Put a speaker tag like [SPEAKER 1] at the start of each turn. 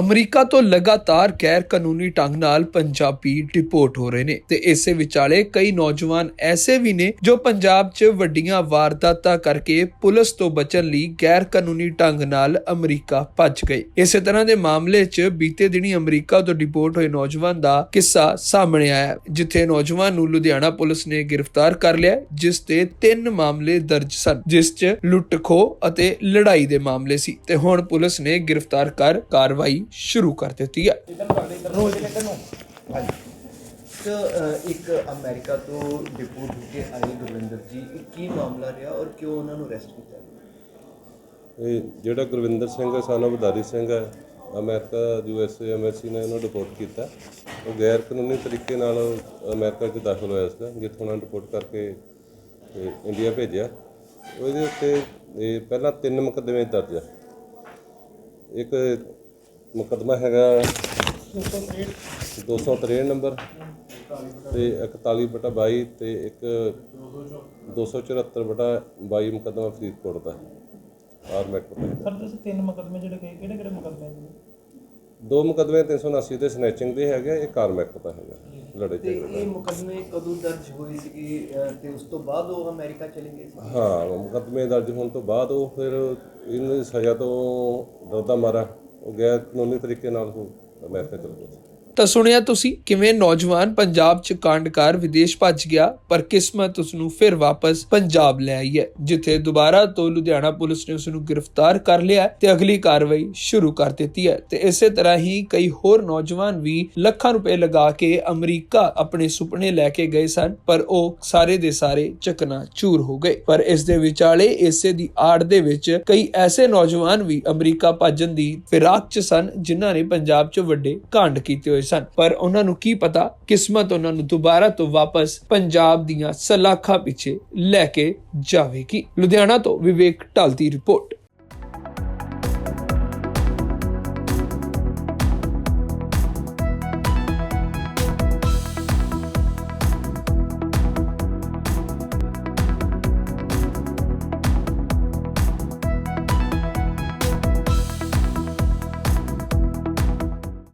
[SPEAKER 1] America ਤੋਂ ਲਗਾਤਾਰ ਗੈਰ ਕਾਨੂੰਨੀ ਢੰਗ ਨਾਲ ਪੰਜਾਬੀ ਡਿਪੋਰਟ ਹੋ ਰਹੇ ਨੇ ਤੇ ਇਸੇ ਵਿਚਾਲੇ ਕਈ ਨੌਜਵਾਨ ਐਸੇ ਵੀ ਨੇ ਜੋ ਪੰਜਾਬ 'ਚ ਵੱਡੀਆਂ ਵਾਰਦਾਤਾਂ ਕਰਕੇ ਪੁਲਿਸ ਤੋਂ ਬਚਣ ਲਈ ਗੈਰ ਕਾਨੂੰਨੀ ਢੰਗ ਨਾਲ ਅਮਰੀਕਾ ਭੱਜ ਗਏ। ਇਸੇ ਤਰ੍ਹਾਂ ਦੇ ਮਾਮਲੇ 'ਚ ਬੀਤੇ ਦਿਨੀ ਅਮਰੀਕਾ ਤੋਂ ਡਿਪੋਰਟ ਹੋਏ ਨੌਜਵਾਨ ਦਾ ਕਿੱਸਾ ਸਾਹਮਣੇ ਆਇਆ, ਜਿੱਥੇ ਨੌਜਵਾਨ ਨੂੰ ਲੁਧਿਆਣਾ ਪੁਲਿਸ ਨੇ ਗ੍ਰਿਫਤਾਰ ਕਰ ਲਿਆ, ਜਿਸ ਤੇ ਤਿੰਨ ਮਾਮਲੇ ਦਰਜ ਸਨ, ਜਿਸ 'ਚ ਲੁੱਟ ਖੋਹ ਅਤੇ ਲੜਾਈ ਦੇ ਮਾਮਲੇ ਸੀ ਤੇ ਹੁਣ ਪੁਲਿਸ ਨੇ ਗ੍ਰਿਫਤਾਰ ਕਰ ਕਾਰਵਾਈ ਸ਼ੁਰੂ ਕਰ ਦਿੱਤੀ ਹੈ।
[SPEAKER 2] ਸੋ ਅ, ਇੱਕ ਅਮਰੀਕਾ ਤੋਂ ਡਿਪੋਰਟ ਹੋ ਕੇ ਆਏ ਗੁਰਵਿੰਦਰ ਜੀ ਇਹ ਕੀ ਮਾਮਲਾ ਰਿਹਾ ਔਰ ਕਿਉਂ ਉਹਨਾਂ ਨੂੰ ਅਰੈਸਟ ਕੀਤਾ ਗਿਆ?
[SPEAKER 3] ਇਹ ਜਿਹੜਾ ਗੁਰਵਿੰਦਰ ਸਿੰਘ ਹੈ ਸਾਨੂੰ ਵਧਾਰੀ ਸਿੰਘ ਹੈ ਅਮਰੀਕਾ ਯੂ ਐਸ ਏ ਐਮਐਸਸੀ ਨੇ ਇਹਨੂੰ ਰਿਪੋਰਟ ਕੀਤਾ। ਉਹ ਗੈਰ ਕਾਨੂੰਨੀ ਤਰੀਕੇ ਨਾਲ ਅਮਰੀਕਾ 'ਚ ਦਾਖਲ ਹੋਇਆ ਸੀਗਾ ਜਿੱਥੋਂ ਉਹਨਾਂ ਰਿਪੋਰਟ ਕਰਕੇ ਤੇ ਇੰਡੀਆ ਭੇਜਿਆ। ਉਹਦੇ ਉੱਤੇ ਇਹ ਪਹਿਲਾਂ ਤਿੰਨ ਮੁਕੱਦਮੇ ਦਰਜ ਆ। ਇੱਕ ਮੁਕੱਦਮਾ ਹੈਗਾ 263 ਨੰਬਰ ਤੇ 41 ਬਟਾ 22 ਤੇ ਇੱਕ 274 ਬਟਾ 22 ਮੁਕੱਦਮਾ ਫਰੀਦਕੋਟ ਦਾ ਆਰਮੈਟ ਪਤਾ
[SPEAKER 4] ਸਰ ਤੁਸੀਂ ਤਿੰਨ ਮੁਕੱਦਮੇ ਜਿਹੜੇ ਕਹੇ ਕਿਹੜੇ ਕਿਹੜੇ ਮੁਕੱਦਮੇ ਨੇ?
[SPEAKER 3] ਦੋ ਮੁਕੱਦਮੇ 379 ਦੇ ਸਨੈਚਿੰਗ ਦੇ ਹੈਗੇ ਇੱਕ ਆਰਮੈਟ ਪਤਾ ਹੈਗਾ ਲੜੇ
[SPEAKER 2] ਤੇ ਇਹ ਮੁਕੱਦਮੇ ਕਦੋਂ ਦਰਜ ਹੋਏ ਸੀਗੇ ਤੇ ਉਸ ਤੋਂ ਬਾਅਦ ਉਹ ਅਮਰੀਕਾ ਚਲੇ ਗਏ ਸੀ?
[SPEAKER 3] ਹਾਂ ਮੁਕੱਦਮੇ ਦਰਜ ਹੋਣ ਤੋਂ ਬਾਅਦ ਉਹ ਫਿਰ ਇਹਨਾਂ ਦੀ ਸਜ਼ਾ ਤੋਂ ਡਰਦਾ ਮਾਰਾ ਉਹ ਗੈਰ ਕਾਨੂੰਨੀ ਤਰੀਕੇ ਨਾਲ ਉਹ ਅਮਰੀਕਾ ਚਲ ਗਿਆ
[SPEAKER 1] ਤਾਂ ਸੁਣਿਆ ਤੁਸੀਂ ਕਿਵੇਂ ਨੌਜਵਾਨ ਪੰਜਾਬ 'ਚ ਕਾਂਡ ਕਾਂਡਕਾਰ ਵਿਦੇਸ਼ ਭੱਜ ਗਿਆ, ਪਰ ਕਿਸਮਤ ਉਸ ਨੂੰ ਫਿਰ ਵਾਪਸ ਪੰਜਾਬ ਲੈ ਆਈ ਹੈ, ਜਿੱਥੇ ਦੁਬਾਰਾ ਤੋਂ ਲੁਧਿਆਣਾ ਪੁਲਿਸ ਨੇ ਉਸ ਨੂੰ ਗ੍ਰਿਫਤਾਰ ਕਰ ਲਿਆ ਤੇ ਅਗਲੀ ਕਾਰਵਾਈ ਸ਼ੁਰੂ ਕਰ ਦਿੱਤੀ ਹੈ। ਤੇ ਇਸੇ ਤਰ੍ਹਾਂ ਹੀ ਕਈ ਹੋਰ ਨੌਜਵਾਨ ਵੀ ਲੱਖਾਂ ਰੁਪਏ ਲਗਾ ਕੇ ਅਮਰੀਕਾ ਆਪਣੇ ਸੁਪਨੇ ਲੈ ਕੇ ਗਏ ਸਨ, ਪਰ ਉਹ ਸਾਰੇ ਦੇ ਸਾਰੇ ਚਕਨਾ ਚੂਰ ਹੋ ਗਏ। ਪਰ ਇਸ ਦੇ ਵਿਚਾਲੇ ਇਸੇ ਦੀ ਆੜ ਦੇ ਵਿੱਚ ਕਈ ਐਸੇ ਨੌਜਵਾਨ ਵੀ ਅਮਰੀਕਾ ਭੱਜਣ ਦੀ ਫਿਰਾਕ 'ਚ ਸਨ, ਜਿਨ੍ਹਾਂ ਨੇ ਪੰਜਾਬ 'ਚ ਵੱਡੇ ਕਾਂਡ ਕੀਤੇ ਹੋਏ ਸਨ। ਪਰ ਉਹਨਾਂ ਨੂੰ ਕੀ ਪਤਾ, ਕਿਸਮਤ ਉਹਨਾਂ ਨੂੰ ਦੁਬਾਰਾ ਤੋਂ ਵਾਪਸ ਪੰਜਾਬ ਦੀਆਂ ਸਲਾਖਾਂ ਪਿੱਛੇ ਲੈ ਕੇ ਜਾਵੇਗੀ। ਲੁਧਿਆਣਾ ਤੋਂ ਵਿਵੇਕ ਢਾਲ ਦੀ ਰਿਪੋਰਟ।